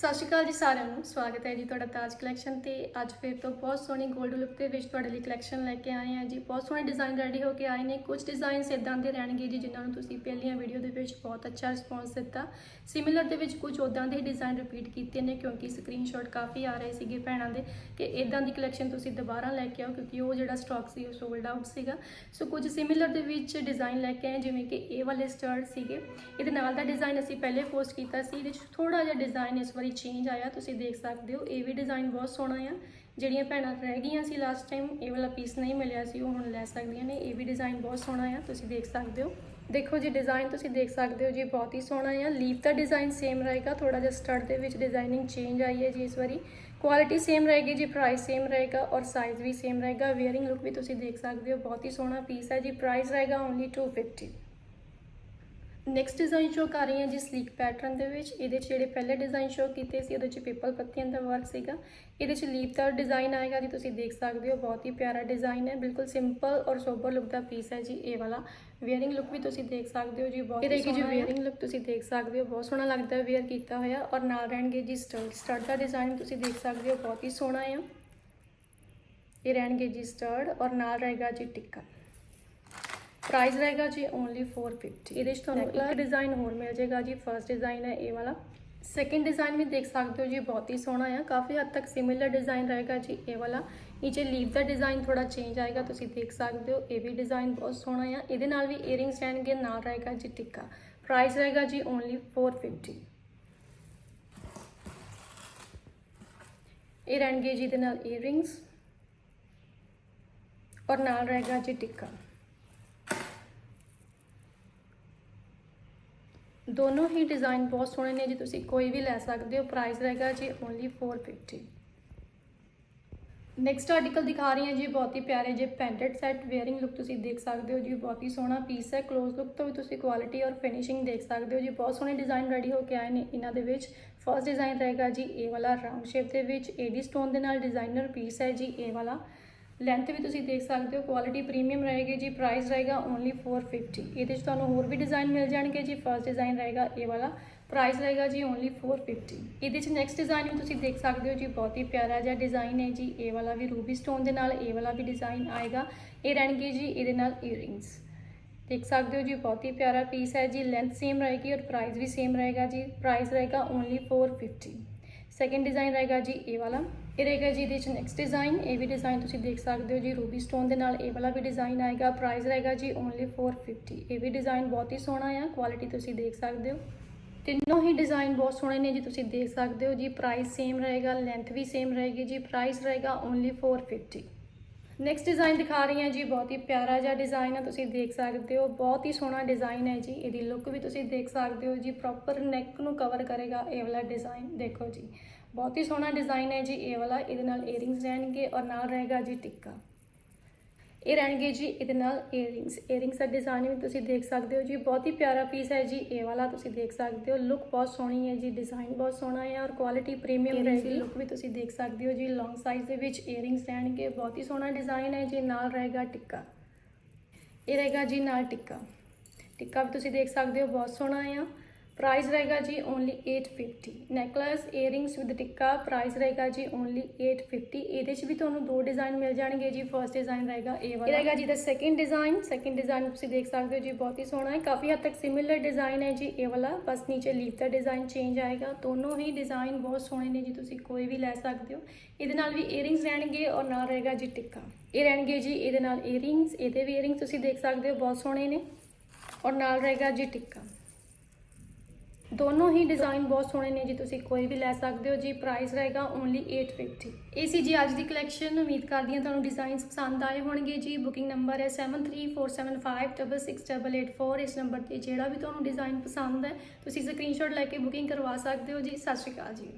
ਸਤਿ ਸ਼੍ਰੀ ਅਕਾਲ ਜੀ ਸਾਰਿਆਂ ਨੂੰ। ਸਵਾਗਤ ਹੈ ਜੀ ਤੁਹਾਡਾ ਤਾਜ ਕਲੈਕਸ਼ਨ ਤੇ। ਅੱਜ ਫਿਰ ਤੋਂ ਬਹੁਤ ਸੋਹਣੀ 골ਡ ਲੁੱਕ ਦੇ ਵਿੱਚ ਤੁਹਾਡੇ ਲਈ ਕਲੈਕਸ਼ਨ ਲੈ ਕੇ ਆਏ ਹਾਂ ਜੀ। ਬਹੁਤ ਸੋਹਣੇ ਡਿਜ਼ਾਈਨ ਰੈਡੀ ਹੋ ਕੇ ਆਏ ਨੇ। ਕੁਝ ਡਿਜ਼ਾਈਨਸ ਇਦਾਂ ਦੇ ਰਹਿਣਗੇ ਜੀ ਜਿਨ੍ਹਾਂ ਨੂੰ ਤੁਸੀਂ ਪਹਿਲੀਆਂ ਵੀਡੀਓ ਦੇ ਵਿੱਚ ਬਹੁਤ ਅੱਛਾ ਰਿਸਪੌਂਸ ਦਿੱਤਾ। ਸਿਮਿਲਰ ਦੇ ਵਿੱਚ ਕੁਝ ਉਦਾਂ ਦੇ ਡਿਜ਼ਾਈਨ ਰਿਪੀਟ ਕੀਤੇ ਨੇ ਕਿਉਂਕਿ ਸਕਰੀਨਸ਼ਾਟ ਕਾਫੀ ਆ ਰਹੇ ਸੀਗੇ ਭੈਣਾਂ ਦੇ ਕਿ ਇਦਾਂ ਦੀ ਕਲੈਕਸ਼ਨ ਤੁਸੀਂ ਦੁਬਾਰਾ ਲੈ ਕੇ ਆਓ ਕਿਉਂਕਿ ਉਹ ਜਿਹੜਾ ਸਟਾਕ ਸੀ ਉਹ ਸੋਲਡ ਆਊਟ ਸੀਗਾ। ਸੋ ਕੁਝ ਸਿਮਿਲਰ ਦੇ ਵਿੱਚ ਡਿਜ਼ਾਈਨ ਲੈ ਕੇ ਆਏ ਜਿਵੇਂ ਕਿ ਇਹ ਵਾਲੇ ਸਟਰਟ ਸੀਗੇ। ਇਹਦੇ ਨਾਲ ਦਾ ਡਿਜ਼ਾਈਨ ਅਸੀਂ ਪਹਿਲੇ ਪੋਸਟ ਕੀਤਾ ਸੀ, ਇਹਦੇ ਵਿੱਚ ਥੋੜਾ ਜਿਹਾ ਡਿਜ਼ਾਈਨ ਇਸ ਵਾਰੀ ਚੇਂਜ ਆਇਆ ਤੁਸੀਂ ਦੇਖ ਸਕਦੇ ਹੋ। ਇਹ ਵੀ ਡਿਜ਼ਾਈਨ ਬਹੁਤ ਸੋਹਣਾ ਆ। ਜਿਹੜੀਆਂ ਭੈਣਾਂ ਰਹਿ ਗਈਆਂ ਸੀ ਲਾਸਟ ਟਾਈਮ ਇਹ ਵਾਲਾ ਪੀਸ ਨਹੀਂ ਮਿਲਿਆ ਸੀ, ਉਹ ਹੁਣ ਲੈ ਸਕਦੀਆਂ ਨੇ। ਇਹ ਵੀ ਡਿਜ਼ਾਈਨ ਬਹੁਤ ਸੋਹਣਾ ਆ, ਤੁਸੀਂ ਦੇਖ ਸਕਦੇ ਹੋ। ਦੇਖੋ ਜੀ ਡਿਜ਼ਾਈਨ ਤੁਸੀਂ ਦੇਖ ਸਕਦੇ ਹੋ, ਜੀ ਬਹੁਤ ਹੀ ਸੋਹਣਾ ਆ। ਲੀਫ ਦਾ ਡਿਜ਼ਾਈਨ ਸੇਮ ਰਹੇਗਾ ਥੋੜਾ ਜਿਹਾ ਸਟਰਟ ਦੇ ਵਿੱਚ ਡਿਜ਼ਾਈਨਿੰਗ ਚੇਂਜ ਆਈ ਹੈ ਜੀ ਇਸ ਵਾਰੀ। ਕੁਆਲਿਟੀ ਸੇਮ ਰਹੇਗੀ ਜੀ ਪ੍ਰਾਈਸ ਸੇਮ ਰਹੇਗਾ ਔਰ ਸਾਈਜ਼ ਵੀ ਸੇਮ ਰਹੇਗਾ। ਵੇਅਰਿੰਗ ਲੁੱਕ ਵੀ ਤੁਸੀਂ ਦੇਖ ਸਕਦੇ ਹੋ, ਬਹੁਤ ਹੀ ਸੋਹਣਾ ਪੀਸ ਹੈ ਜੀ। ਪ੍ਰਾਈਸ ਰਹੇਗਾ ਓਨਲੀ 250 ਨੈਕਸਟ ਡਿਜ਼ਾਈਨ ਸ਼ੋ ਕਰ ਰਹੀ ਹਾਂ ਜੀ ਸਲੀਕ ਪੈਟਰਨ ਦੇ ਵਿੱਚ। ਇਹਦੇ 'ਚ ਜਿਹੜੇ ਪਹਿਲੇ ਡਿਜ਼ਾਈਨ ਸ਼ੋ ਕੀਤੇ ਸੀ ਉਹਦੇ 'ਚ ਪੀਪਲ ਪੱਤੀਆਂ ਦਾ ਵਰਕ ਸੀਗਾ। ਇਹਦੇ 'ਚ ਲੀਪ ਦਾ ਡਿਜ਼ਾਈਨ ਆਏਗਾ ਜੀ ਤੁਸੀਂ ਦੇਖ ਸਕਦੇ ਹੋ ਬਹੁਤ ਹੀ ਪਿਆਰਾ ਡਿਜ਼ਾਈਨ ਹੈ। ਬਿਲਕੁਲ ਸਿੰਪਲ ਔਰ ਸੋਬਰ ਲੁੱਕ ਦਾ ਪੀਸ ਹੈ ਜੀ ਇਹ ਵਾਲਾ। ਵੇਅਰਿੰਗ ਲੁੱਕ ਵੀ ਤੁਸੀਂ ਦੇਖ ਸਕਦੇ ਹੋ ਜੀ ਬਹੁਤ ਇਹਦੇ ਕੀ ਜੀ ਵੇਅਰਿੰਗ ਲੁੱਕ ਤੁਸੀਂ ਦੇਖ ਸਕਦੇ ਹੋ ਬਹੁਤ ਸੋਹਣਾ ਲੱਗਦਾ ਵੇਅਰ ਕੀਤਾ ਹੋਇਆ। ਔਰ ਨਾਲ ਰਹਿਣਗੇ ਜੀ ਸਟਰਟ ਸਟਰਟ ਦਾ ਡਿਜ਼ਾਈਨ ਤੁਸੀਂ ਦੇਖ ਸਕਦੇ ਹੋ ਬਹੁਤ ਹੀ ਸੋਹਣਾ ਹੈ ਇਹ ਰਹਿਣਗੇ ਜੀ ਸਟਰਟ ਔਰ ਨਾਲ ਰਹੇਗਾ ਜੀ ਟਿੱਕਾ। ਪ੍ਰਾਈਸ ਰਹੇਗਾ ਜੀ ਓਨਲੀ 450 ਇਹਦੇ ਵਿੱਚ ਤੁਹਾਨੂੰ ਇੱਕ ਡਿਜ਼ਾਈਨ ਹੋਰ ਮਿਲ ਜਾਏਗਾ ਜੀ। ਫਰਸਟ ਡਿਜ਼ਾਈਨ ਹੈ ਇਹ ਵਾਲਾ। ਸੈਕਿੰਡ ਡਿਜ਼ਾਈਨ ਵੀ ਦੇਖ ਸਕਦੇ ਹੋ ਜੀ ਬਹੁਤ ਹੀ ਸੋਹਣਾ ਆ। ਕਾਫੀ ਹੱਦ ਤੱਕ ਸਿਮਿਲਰ ਡਿਜ਼ਾਈਨ ਰਹੇਗਾ ਜੀ ਇਹ ਵਾਲਾ। ਇਹ ਜੇ ਲੀਵ ਦਾ ਡਿਜ਼ਾਈਨ ਥੋੜਾ ਚੇਂਜ ਆਏਗਾ ਤੁਸੀਂ ਦੇਖ ਸਕਦੇ ਹੋ। ਇਹ ਵੀ ਡਿਜ਼ਾਈਨ ਬਹੁਤ ਸੋਹਣਾ ਆ। ਇਹਦੇ ਨਾਲ ਵੀ 이어ਰਿੰਗਸ ਰਹਿਣਗੇ ਨਾਲ ਰਹੇਗਾ ਜੀ ਟਿੱਕਾ। ਪ੍ਰਾਈਸ ਰਹੇਗਾ ਜੀ ਓਨਲੀ 450 ਇਹ ਰਹਿਣਗੇ ਜੀ ਦੇ ਨਾਲ ਈਅਰਿੰਗਸ ਔਰ ਨਾਲ ਰਹੇਗਾ ਜੀ ਟਿੱਕਾ। ਦੋਨੋਂ ਹੀ ਡਿਜ਼ਾਈਨ ਬਹੁਤ ਸੋਹਣੇ ਨੇ ਜੀ, ਤੁਸੀਂ ਕੋਈ ਵੀ ਲੈ ਸਕਦੇ ਹੋ ਪ੍ਰਾਈਸ ਰਹੇਗਾ ਜੀ ਓਨਲੀ 450 ਨੈਕਸਟ ਆਰਟੀਕਲ ਦਿਖਾ ਰਹੀ ਹਾਂ ਜੀ, ਬਹੁਤ ਹੀ ਪਿਆਰੇ ਜੇ ਪੈਂਟਡ ਸੈੱਟ ਵੇਅਰਿੰਗ ਲੁੱਕ ਤੁਸੀਂ ਦੇਖ ਸਕਦੇ ਹੋ ਜੀ, ਬਹੁਤ ਹੀ ਸੋਹਣਾ ਪੀਸ ਹੈ। ক্লোਜ਼ ਲੁੱਕ ਤੋਂ ਵੀ ਤੁਸੀਂ ਕੁਆਲਿਟੀ ਔਰ ਫਿਨਿਸ਼ਿੰਗ ਦੇਖ ਸਕਦੇ ਹੋ ਜੀ, ਬਹੁਤ ਸੋਹਣੇ ਡਿਜ਼ਾਈਨ ਰੈਡੀ ਹੋ ਕੇ ਆਏ ਨੇ ਇਹਨਾਂ ਦੇ ਵਿੱਚ। ਫਰਸਟ ਡਿਜ਼ਾਈਨ ਰਹੇਗਾ ਜੀ, ਇਹ ਵਾਲਾ ਰਾਉਂਡ ਸ਼ੇਪ ਦੇ ਵਿੱਚ ਏਡੀ ਸਟੋਨ ਦੇ ਨਾਲ ਡਿਜ਼ਾਈਨਰ ਪੀਸ ਹੈ ਜੀ, ਇਹ ਵਾਲਾ। ਲੈਂਥ ਵੀ ਤੁਸੀਂ ਦੇਖ ਸਕਦੇ ਹੋ ਕੁਆਲਿਟੀ ਪ੍ਰੀਮੀਅਮ ਰਹੇਗੀ ਜੀ ਪ੍ਰਾਈਸ ਰਹੇਗਾ ਓਨਲੀ 450 ਇਹਦੇ 'ਚ ਤੁਹਾਨੂੰ ਹੋਰ ਵੀ ਡਿਜ਼ਾਈਨ ਮਿਲ ਜਾਣਗੇ ਜੀ ਫਰਸਟ ਡਿਜ਼ਾਈਨ ਰਹੇਗਾ ਇਹ ਵਾਲਾ ਪ੍ਰਾਈਸ ਰਹੇਗਾ ਜੀ ਓਨਲੀ 450 ਇਹਦੇ 'ਚ ਨੈਕਸਟ ਡਿਜ਼ਾਈਨ ਵੀ ਤੁਸੀਂ ਦੇਖ ਸਕਦੇ ਹੋ ਜੀ, ਬਹੁਤ ਹੀ ਪਿਆਰਾ ਜਿਹਾ ਡਿਜ਼ਾਈਨ ਹੈ ਜੀ, ਇਹ ਵਾਲਾ ਵੀ ਰੂਬੀ ਸਟੋਨ ਦੇ ਨਾਲ ਇਹ ਵਾਲਾ ਵੀ ਡਿਜ਼ਾਈਨ ਆਏਗਾ। ਇਹ ਰਹਿਣਗੇ ਜੀ ਇਹਦੇ ਨਾਲ ਈਅਰਿੰਗਸ ਦੇਖ ਸਕਦੇ ਹੋ ਜੀ, ਬਹੁਤ ਹੀ ਪਿਆਰਾ ਪੀਸ ਹੈ ਜੀ ਲੈਂਥ ਸੇਮ ਰਹੇਗੀ ਔਰ ਪ੍ਰਾਈਸ ਵੀ ਸੇਮ ਰਹੇਗਾ ਜੀ ਪ੍ਰਾਈਸ ਰਹੇਗਾ ਓਨਲੀ 450 ਸੈਕੰਡ ਡਿਜ਼ਾਈਨ ਰਹੇਗਾ ਜੀ ਇਹ ਵਾਲਾ। ਇਹ ਰਹੇਗਾ ਜੀ ਇਹਦੇ ਚ ਨੈਕਸਟ ਡਿਜ਼ਾਈਨ ਇਹ ਵੀ ਡਿਜ਼ਾਈਨ ਤੁਸੀਂ ਦੇਖ ਸਕਦੇ ਹੋ ਜੀ ਰੂਬੀ ਸਟੋਨ ਦੇ ਨਾਲ। ਇਹ ਵਾਲਾ ਵੀ ਡਿਜ਼ਾਈਨ ਆਏਗਾ। ਪ੍ਰਾਈਸ ਰਹੇਗਾ ਜੀ ਓਨਲੀ 450 ਇਹ ਵੀ ਡਿਜ਼ਾਈਨ ਬਹੁਤ ਹੀ ਸੋਹਣਾ ਆ। ਕੁਆਲਿਟੀ ਤੁਸੀਂ ਦੇਖ ਸਕਦੇ ਹੋ। ਤਿੰਨੋਂ ਹੀ ਡਿਜ਼ਾਈਨ ਬਹੁਤ ਸੋਹਣੇ ਨੇ ਜੀ ਤੁਸੀਂ ਦੇਖ ਸਕਦੇ ਹੋ ਜੀ। ਪ੍ਰਾਈਸ ਸੇਮ ਰਹੇਗਾ। ਲੈਂਥ ਵੀ ਸੇਮ ਰਹੇਗੀ ਜੀ। ਪ੍ਰਾਈਸ ਰਹੇਗਾ ਓਨਲੀ 450 ਨੈਕਸਟ ਡਿਜ਼ਾਈਨ ਦਿਖਾ ਰਹੀ ਹਾਂ ਜੀ, ਬਹੁਤ ਹੀ ਪਿਆਰਾ ਜਿਹਾ ਡਿਜ਼ਾਈਨ ਹੈ ਤੁਸੀਂ ਦੇਖ ਸਕਦੇ ਹੋ, ਬਹੁਤ ਹੀ ਸੋਹਣਾ ਡਿਜ਼ਾਈਨ ਹੈ ਜੀ, ਇਹਦੀ ਲੁੱਕ ਵੀ ਤੁਸੀਂ ਦੇਖ ਸਕਦੇ ਹੋ ਜੀ ਪ੍ਰੋਪਰ ਨੈਕ ਨੂੰ ਕਵਰ ਕਰੇਗਾ ਇਹ ਵਾਲਾ ਡਿਜ਼ਾਈਨ ਦੇਖੋ ਜੀ, ਬਹੁਤ ਹੀ ਸੋਹਣਾ ਡਿਜ਼ਾਈਨ ਹੈ ਜੀ, ਇਹ ਵਾਲਾ, ਇਹਦੇ ਨਾਲ 이어ਰਿੰਗਸ ਰਹਿਣਗੇ ਔਰ ਨਾਲ ਰਹੇਗਾ ਜੀ ਟਿੱਕਾ। ਇਹ ਰਹਿਣਗੇ ਜੀ ਇਹਦੇ ਨਾਲ 이어ਰਿੰਗਸ 이어ਰਿੰਗਸ ਦਾ ਡਿਜ਼ਾਈਨ ਵੀ ਤੁਸੀਂ ਦੇਖ ਸਕਦੇ ਹੋ ਜੀ। ਬਹੁਤ ਹੀ ਪਿਆਰਾ ਪੀਸ ਹੈ ਜੀ। ਇਹ ਵਾਲਾ ਤੁਸੀਂ ਦੇਖ ਸਕਦੇ ਹੋ। ਲੁੱਕ ਬਹੁਤ ਸੋਹਣੀ ਹੈ ਜੀ। ਡਿਜ਼ਾਈਨ ਬਹੁਤ ਸੋਹਣਾ ਹੈ ਔਰ ਕੁਆਲਿਟੀ ਪ੍ਰੀਮੀਅਮ ਰਹੇਗੀ। ਲੁੱਕ ਵੀ ਤੁਸੀਂ ਦੇਖ ਸਕਦੇ ਹੋ ਜੀ। ਲੌਂਗ ਸਾਈਜ਼ ਦੇ ਵਿੱਚ 이어ਰਿੰਗਸ ਰਹਿਣਗੇ। ਬਹੁਤ ਹੀ ਸੋਹਣਾ ਡਿਜ਼ਾਈਨ ਹੈ ਜੀ। ਨਾਲ ਰਹੇਗਾ ਟਿੱਕਾ। ਇਹ ਰਹੇਗਾ ਜੀ ਨਾਲ ਟਿੱਕਾ। ਟਿੱਕਾ ਵੀ ਤੁਸੀਂ ਦੇਖ ਸਕਦੇ ਹੋ। ਬਹੁਤ ਸੋਹਣਾ ਆ। प्राइस रहेगा जी only 850 necklace earrings with tikka price ਰਹੇਗਾ ਜੀ ਓਨਲੀ 850 ਇਹਦੇ ਚ ਵੀ ਤੁਹਾਨੂੰ ਦੋ ਡਿਜ਼ਾਈਨ ਮਿਲ ਜਾਣਗੇ ਜੀ। ਫਰਸਟ ਡਿਜ਼ਾਈਨ ਰਹੇਗਾ ਇਹ ਵਾਲਾ। ਰਹੇਗਾ ਜੀ ਦਾ ਸੈਕੰਡ ਡਿਜ਼ਾਈਨ ਸੈਕੰਡ ਡਿਜ਼ਾਈਨ ਤੁਸੀਂ ਦੇਖ ਸਕਦੇ ਹੋ ਜੀ, ਬਹੁਤ ਹੀ ਸੋਹਣਾ ਹੈ। ਕਾਫੀ ਹੱਦ ਤੱਕ ਸਿਮਿਲਰ ਡਿਜ਼ਾਈਨ ਹੈ ਜੀ ਇਹ ਵਾਲਾ। ਬਸ ਨੀਚੇ ਲੀਫ ਦਾ ਡਿਜ਼ਾਈਨ ਚੇਂਜ ਆਏਗਾ। ਦੋਨੋਂ ਹੀ ਡਿਜ਼ਾਈਨ ਬਹੁਤ ਸੋਹਣੇ ਨੇ ਜੀ, ਤੁਸੀਂ ਕੋਈ ਵੀ ਲੈ ਸਕਦੇ ਹੋ। ਇਹਦੇ ਨਾਲ ਵੀ 이어ਰਿੰਗਸ ਰਹਿਣਗੇ ਔਰ ਨਾਲ ਰਹੇਗਾ ਜੀ ਟਿੱਕਾ ਇਹ ਰਹਿਣਗੇ ਜੀ, ਇਹਦੇ ਨਾਲ 이어ਰਿੰਗਸ ਇਹਦੇ ਵੀ 이어ਰਿੰਗ ਤੁਸੀਂ ਦੇਖ ਸਕਦੇ ਹੋ, ਬਹੁਤ ਸੋਹਣੇ ਨੇ। ਔਰ ਨਾਲ ਰਹੇਗਾ ਜੀ ਟਿੱਕਾ ਦੋਨੋਂ ਹੀ ਡਿਜ਼ਾਈਨ ਬਹੁਤ ਸੋਹਣੇ ਨੇ ਜੀ, ਤੁਸੀਂ ਕੋਈ ਵੀ ਲੈ ਸਕਦੇ ਹੋ ਜੀ ਪ੍ਰਾਈਸ ਰਹੇਗਾ ਓਨਲੀ 850 ਇਹ ਸੀ ਜੀ ਅੱਜ ਦੀ ਕਲੈਕਸ਼ਨ ਉਮੀਦ ਕਰਦੀ ਹਾਂ ਤੁਹਾਨੂੰ ਡਿਜ਼ਾਈਨਸ ਪਸੰਦ ਆਏ ਹੋਣਗੇ ਜੀ। ਬੁਕਿੰਗ ਨੰਬਰ ਹੈ 7347566884 ਇਸ ਨੰਬਰ ਤੇ ਜਿਹੜਾ ਵੀ ਤੁਹਾਨੂੰ ਡਿਜ਼ਾਈਨ ਪਸੰਦ ਹੈ, ਤੁਸੀਂ ਸਕਰੀਨਸ਼ਾਟ ਲੈ ਕੇ ਬੁਕਿੰਗ ਕਰਵਾ ਸਕਦੇ ਹੋ ਜੀ। ਸਤਿ ਸ਼੍ਰੀ ਅਕਾਲ ਜੀ।